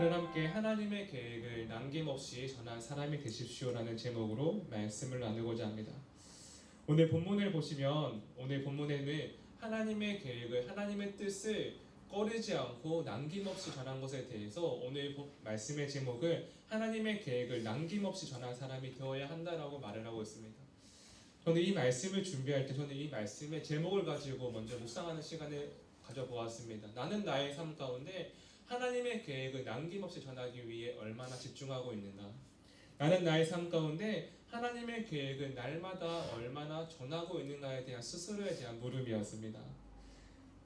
오늘은 함께 하나님의 계획을 남김없이 전한 사람이 되십시오라는 제목으로 말씀을 나누고자 합니다. 오늘 본문을 보시면 오늘 본문에는 하나님의 계획을 하나님의 뜻을 꺼리지 않고 남김없이 전한 것에 대해서 오늘 보- 말씀의 제목을 하나님의 계획을 남김없이 전한 사람이 되어야 한다라고 말을 하고 있습니다. 저는 이 말씀을 준비할 때 저는 이 말씀의 제목을 가지고 먼저 묵상하는 시간을 가져보았습니다. 나는 나의 삶 가운데 하나님의 계획을 남김없이 전하기 위해 얼마나 집중하고 있는가? 나는 나의 삶 가운데 하나님의 계획을 날마다 얼마나 전하고 있는가에 대한 스스로에 대한 물음이었습니다.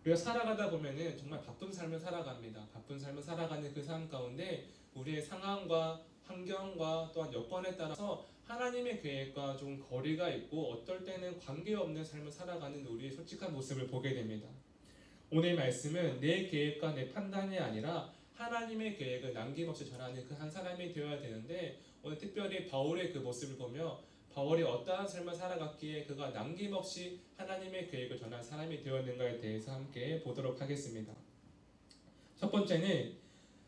우리가 살아가다 보면은 정말 바쁜 삶을 살아갑니다. 바쁜 삶을 살아가는 그 삶 가운데 우리의 상황과 환경과 또한 여건에 따라서 하나님의 계획과 좀 거리가 있고 어떨 때는 관계없는 삶을 살아가는 우리의 솔직한 모습을 보게 됩니다. 오늘 말씀은 내 계획과 내 판단이 아니라 하나님의 계획을 남김없이 전하는 그 한 사람이 되어야 되는데 오늘 특별히 바울의 그 모습을 보며 바울이 어떠한 삶을 살아갔기에 그가 남김없이 하나님의 계획을 전한 사람이 되었는가에 대해서 함께 보도록 하겠습니다. 첫 번째는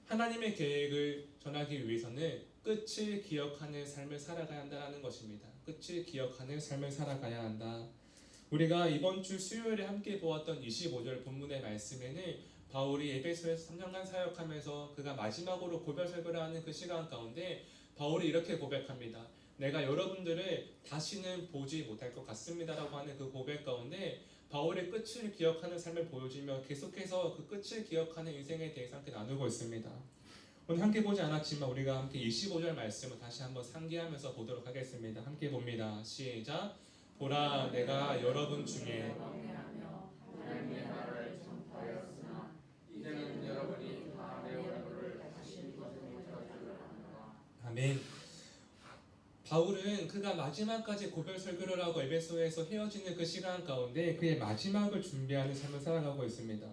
하나님의 계획을 전하기 위해서는 끝을 기억하는 삶을 살아가야 한다는 것입니다. 끝을 기억하는 삶을 살아가야 한다. 우리가 이번 주 수요일에 함께 보았던 25절 본문의 말씀에는 바울이 에베소에서 3년간 사역하면서 그가 마지막으로 고별 설교를 하는 그 시간 가운데 바울이 이렇게 고백합니다. 내가 여러분들을 다시는 보지 못할 것 같습니다라고 하는 그 고백 가운데 바울의 끝을 기억하는 삶을 보여주며 계속해서 그 끝을 기억하는 인생에 대해서 함께 나누고 있습니다. 오늘 함께 보지 않았지만 우리가 함께 25절 말씀을 다시 한번 상기하면서 보도록 하겠습니다. 함께 봅니다. 시작. 보라 내가 여러분 중에 왕래하며 하나님의 나라를 전파하였으나 이제는 여러분이 다내 얼굴을 다시 보지 못할 줄 압니다. 아멘. 바울은 그가 마지막까지 고별 설교를 하고 에베소에서 헤어지는 그 시간 가운데 그의 마지막을 준비하는 삶을 살아가고 있습니다.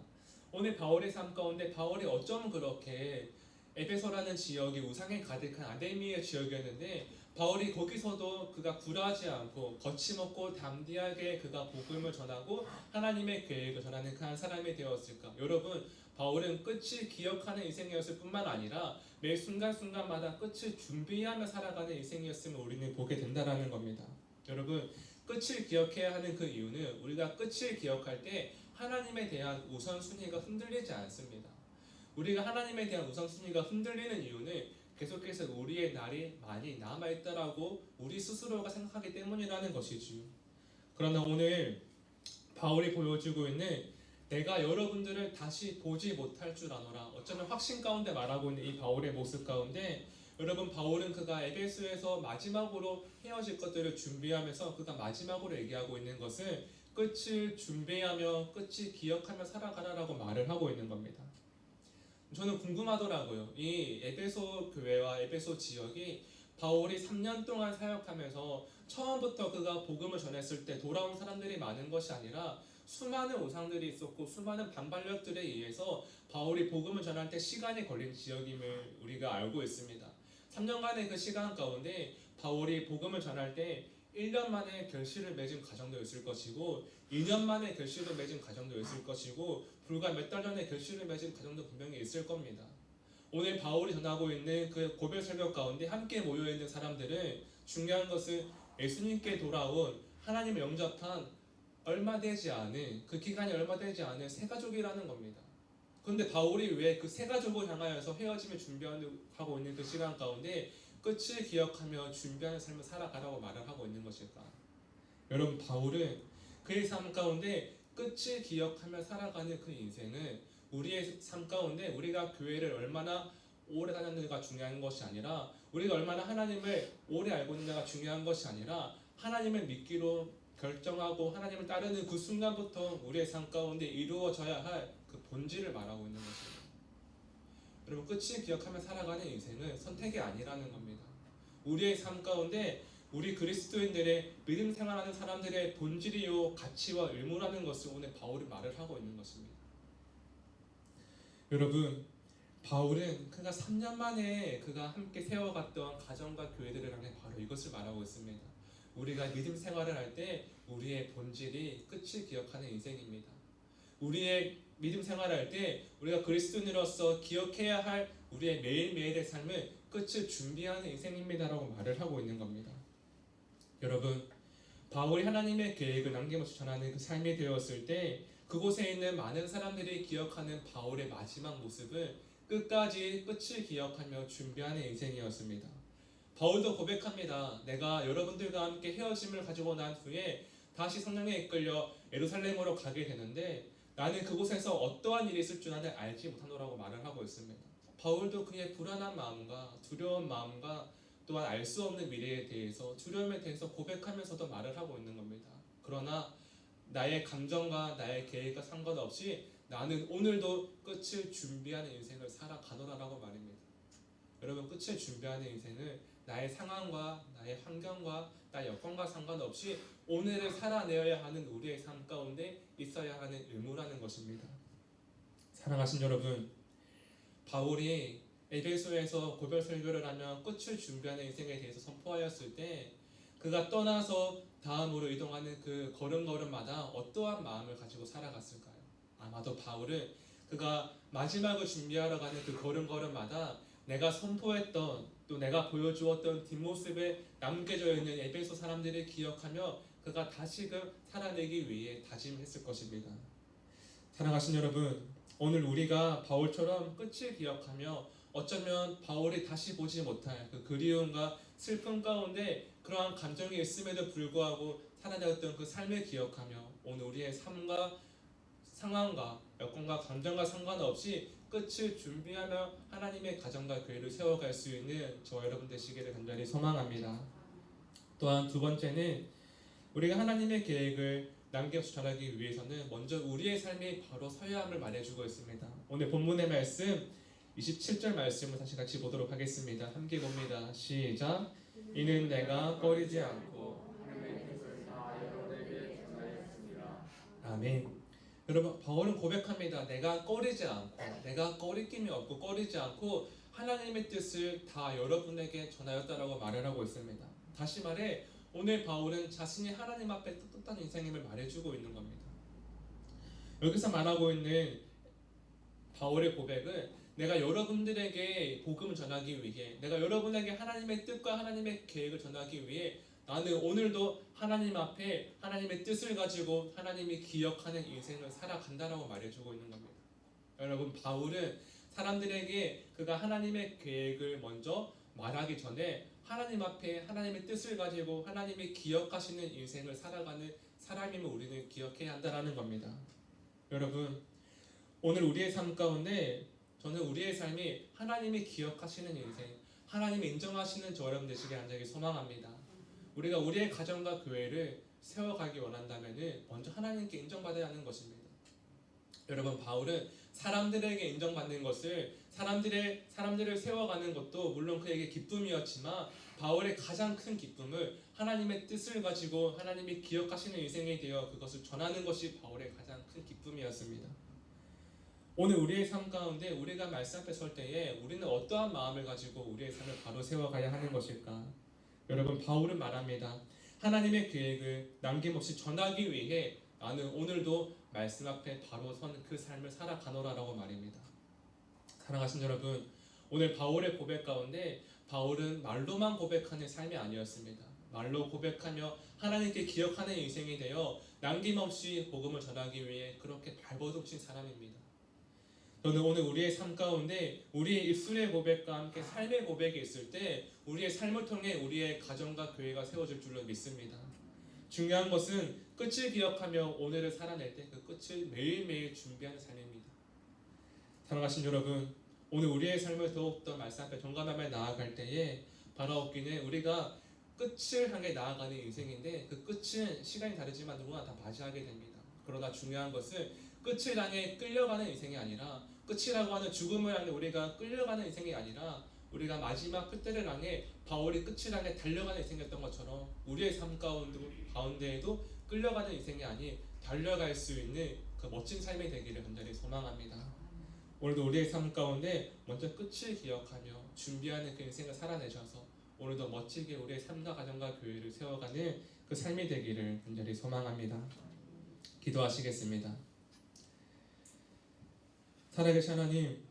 오늘 바울의 삶 가운데 바울이 어쩜 그렇게 에베소라는 지역이 우상에 가득한 아데미의 지역이었는데 바울이 거기서도 그가 굴하지 않고 거침없고 담대하게 그가 복음을 전하고 하나님의 계획을 전하는 그한 사람이 되었을까? 여러분 바울은 끝을 기억하는 인생이었을 뿐만 아니라 매 순간순간마다 끝을 준비하며 살아가는 인생이었음을 우리는 보게 된다라는 겁니다. 여러분 끝을 기억해야 하는 그 이유는 우리가 끝을 기억할 때 하나님에 대한 우선순위가 흔들리지 않습니다. 우리가 하나님에 대한 우선순위가 흔들리는 이유는 계속해서 우리의 날이 많이 남아있다라고 우리 스스로가 생각하기 때문이라는 것이지요. 그러나 오늘 바울이 보여주고 있는 내가 여러분들을 다시 보지 못할 줄 아노라. 어쩌면 확신 가운데 말하고 있는 이 바울의 모습 가운데 여러분 바울은 그가 에베소에서 마지막으로 헤어질 것들을 준비하면서 그가 마지막으로 얘기하고 있는 것은 끝을 준비하며 끝을 기억하며 살아가라라고 말을 하고 있는 겁니다. 저는 궁금하더라고요. 이 에베소 교회와 에베소 지역이 바울이 3년 동안 사역하면서 처음부터 그가 복음을 전했을 때 돌아온 사람들이 많은 것이 아니라 수많은 우상들이 있었고 수많은 반발력들에 의해서 바울이 복음을 전할 때 시간이 걸린 지역임을 우리가 알고 있습니다. 3년간의 그 시간 가운데 바울이 복음을 전할 때 1년 만에 결실을 맺은 가정도 있을 것이고 2년 만에 결실을 맺은 가정도 있을 것이고 불과 몇 달 전에 결실을 맺은 가정도 분명히 있을 겁니다. 오늘 바울이 전하고 있는 그 고별 설교 가운데 함께 모여 있는 사람들은 중요한 것은 예수님께 돌아온 하나님을 영접한 얼마 되지 않은 그 기간이 얼마 되지 않은 새 가족이라는 겁니다. 그런데 바울이 왜그새 가족을 향하여서 헤어짐을 준비하고 있는 그 시간 가운데 끝을 기억하며 준비하는 삶을 살아가라고 말을 하고 있는 것일까? 여러분 바울은 그의 삶 가운데 끝을 기억하며 살아가는 그 인생은 우리의 삶 가운데 우리가 교회를 얼마나 오래 다녔는가 중요한 것이 아니라 우리가 얼마나 하나님을 오래 알고 있는가가 중요한 것이 아니라 하나님을 믿기로 결정하고 하나님을 따르는 그 순간부터 우리의 삶 가운데 이루어져야 할 그 본질을 말하고 있는 것입니다. 여러분 끝을 기억하며 살아가는 인생은 선택이 아니라는 겁니다. 우리의 삶 가운데 우리 그리스도인들의 믿음 생활하는 사람들의 본질이요 가치와 의무라는 것을 오늘 바울이 말을 하고 있는 것입니다. 여러분 바울은 그가 3년 만에 그가 함께 세워갔던 가정과 교회들을 향해 바로 이것을 말하고 있습니다. 우리가 믿음 생활을 할 때 우리의 본질이 끝을 기억하는 인생입니다. 우리의 믿음 생활할 때 우리가 그리스도인으로서 기억해야 할 우리의 매일매일의 삶을 끝을 준비하는 인생입니다라고 말을 하고 있는 겁니다. 여러분, 바울이 하나님의 계획을 남김없이 전하는 그 삶이 되었을 때 그곳에 있는 많은 사람들이 기억하는 바울의 마지막 모습은 끝까지 끝을 기억하며 준비하는 인생이었습니다. 바울도 고백합니다. 내가 여러분들과 함께 헤어짐을 가지고 난 후에 다시 성령에 이끌려 예루살렘으로 가게 되는데 나는 그곳에서 어떠한 일이 있을 줄 나는 알지 못하노라고 말을 하고 있습니다. 바울도 그의 불안한 마음과 두려운 마음과 또한 알 수 없는 미래에 대해서 두려움에 대해서 고백하면서도 말을 하고 있는 겁니다. 그러나 나의 감정과 나의 계획과 상관없이 나는 오늘도 끝을 준비하는 인생을 살아가노라라고 말입니다. 여러분 끝을 준비하는 인생은 나의 상황과 나의 환경과 나의 여건과 상관없이 오늘을 살아내어야 하는 우리의 삶 가운데 있어야 하는 의무라는 것입니다. 사랑하신 여러분, 바울이 에베소에서 고별 설교를 하며 끝을 준비하는 인생에 대해서 선포하였을 때 그가 떠나서 다음으로 이동하는 그 걸음걸음마다 어떠한 마음을 가지고 살아갔을까요? 아마도 바울은 그가 마지막을 준비하러 가는 그 걸음걸음마다 내가 선포했던 또 내가 보여주었던 뒷모습에 남겨져 있는 에베소 사람들을 기억하며 그가 다시금 살아내기 위해 다짐했을 것입니다. 사랑하신 여러분, 오늘 우리가 바울처럼 끝을 기억하며 어쩌면 바울이 다시 보지 못할 그 그리움과 슬픔 가운데 그러한 감정이 있음에도 불구하고 살아내었던 그 삶을 기억하며 오늘 우리의 삶과 상황과 여건과 감정과 상관없이 끝을 준비하며 하나님의 가정과 교회를 세워갈 수 있는 저 여러분 되시기를 간절히 소망합니다. 또한 두 번째는 우리가 하나님의 계획을 남겨서 전하기 위해서는 먼저 우리의 삶이 바로 서야 함을 말해주고 있습니다. 오늘 본문의 말씀 27절 말씀을 다시 같이 보도록 하겠습니다. 함께 봅니다. 시작. 이는 내가 꺼리지 않고. 아멘. 여러분 바울은 고백합니다. 내가 꺼리지 않고 내가 꺼리낌이 없고 꺼리지 않고 하나님의 뜻을 다 여러분에게 전하였다라고 말을 하고 있습니다. 다시 말해 오늘 바울은 자신이 하나님 앞에 떳떳한 인생임을 말해주고 있는 겁니다. 여기서 말하고 있는 바울의 고백은 내가 여러분들에게 복음을 전하기 위해 내가 여러분에게 하나님의 뜻과 하나님의 계획을 전하기 위해 나는 오늘도 하나님 앞에 하나님의 뜻을 가지고 하나님이 기억하는 인생을 살아간다라고 말해주고 있는 겁니다. 여러분 바울은 사람들에게 그가 하나님의 계획을 먼저 말하기 전에 하나님 앞에 하나님의 뜻을 가지고 하나님이 기억하시는 인생을 살아가는 사람임을 우리는 기억해야 한다라는 겁니다. 여러분 오늘 우리의 삶 가운데 저는 우리의 삶이 하나님이 기억하시는 인생, 하나님이 인정하시는 저 여러분 되시길 간절히 소망합니다. 우리가 우리의 가정과 교회를 세워가기 원한다면은 먼저 하나님께 인정받아야 하는 것입니다. 여러분 바울은 사람들에게 인정받는 것을 사람들의 사람들을 세워가는 것도 물론 그에게 기쁨이었지만 바울의 가장 큰 기쁨을 하나님의 뜻을 가지고 하나님이 기억하시는 인생이 되어 그것을 전하는 것이 바울의 가장 큰 기쁨이었습니다. 오늘 우리의 삶 가운데 우리가 말씀 앞에 설 때에 우리는 어떠한 마음을 가지고 우리의 삶을 바로 세워가야 하는 것일까? 여러분 바울은 말합니다. 하나님의 계획을 남김없이 전하기 위해 나는 오늘도 말씀 앞에 바로 선 그 삶을 살아가노라라고 말입니다. 사랑하신 여러분, 오늘 바울의 고백 가운데 바울은 말로만 고백하는 삶이 아니었습니다. 말로 고백하며 하나님께 기억하는 인생이 되어 남김없이 복음을 전하기 위해 그렇게 발버둥친 사람입니다. 저는 오늘 우리의 삶 가운데 우리의 입술의 고백과 함께 삶의 고백이 있을 때 우리의 삶을 통해 우리의 가정과 교회가 세워질 줄로 믿습니다. 중요한 것은 끝을 기억하며 오늘을 살아낼 때 그 끝을 매일매일 준비하는 삶입니다. 사랑하신 여러분, 오늘 우리의 삶을 더욱더 말씀 앞에 정감하며 나아갈 때에 바라옵기는 우리가 끝을 향해 나아가는 인생인데 그 끝은 시간이 다르지만 누구나 다 맞이하게 됩니다. 그러나 중요한 것은 끝을 향해 끌려가는 인생이 아니라 끝이라고 하는 죽음을 향해 우리가 끌려가는 인생이 아니라 우리가 마지막 끝대를 향해 바울이 끝을 향해 달려가는 인생이었던 것처럼 우리의 삶 가운데, 가운데에도 끌려가는 인생이 아닌 달려갈 수 있는 그 멋진 삶이 되기를 간절히 소망합니다. 오늘도 우리의 삶 가운데 먼저 끝을 기억하며 준비하는 그 인생을 살아내셔서 오늘도 멋지게 우리의 삶과 가정과 교회를 세워가는 그 삶이 되기를 간절히 소망합니다. 기도하시겠습니다. 살아계신 하나님,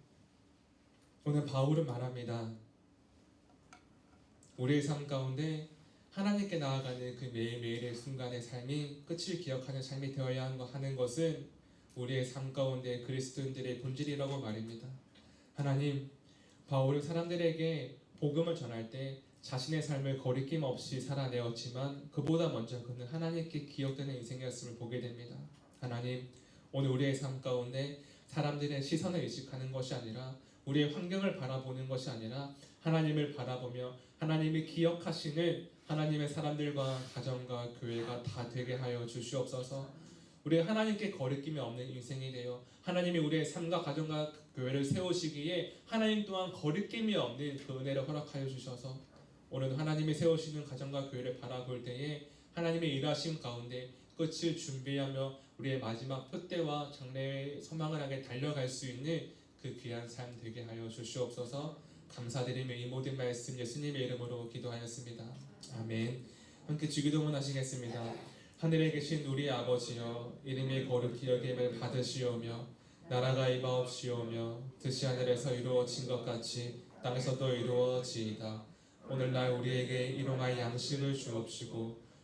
오늘 바울은 말합니다. 우리의 삶 가운데 하나님께 나아가는 그 매일매일의 순간의 삶이 끝을 기억하는 삶이 되어야 하는 것은 우리의 삶 가운데 그리스도인들의 본질이라고 말입니다. 하나님, 바울은 사람들에게 복음을 전할 때 자신의 삶을 거리낌 없이 살아내었지만 그보다 먼저 그는 하나님께 기억되는 인생이었음을 보게 됩니다. 하나님, 오늘 우리의 삶 가운데 사람들의 시선을 의식하는 것이 아니라 우리의 환경을 바라보는 것이 아니라 하나님을 바라보며 하나님이 기억하시는 하나님의 사람들과 가정과 교회가 다 되게 하여 주시옵소서. 우리 하나님께 거리낌이 없는 인생이 되어 하나님이 우리의 삶과 가정과 교회를 세우시기에 하나님 또한 거리낌이 없는 그 은혜를 허락하여 주셔서 오늘 하나님이 세우시는 가정과 교회를 바라볼 때에 하나님의 일하심 가운데 끝을 준비하며 우리의 마지막 표대와 장래의 소망을 향해 달려갈 수 있는 그 귀한 삶 되게 하여 주시옵소서 감사드리며 이 모든 말씀 예수님의 이름으로 기도하였습니다. 아멘. 함께 주기도문 하시겠습니다. 하늘에 계신 우리 아버지여 이름이 거룩히 여김을 받으시오며 나라가 임하옵시오며 뜻이 하늘에서 이루어진 것 같이 땅에서도 이루어지이다. 오늘날 우리에게 일용할 양식을 주옵시고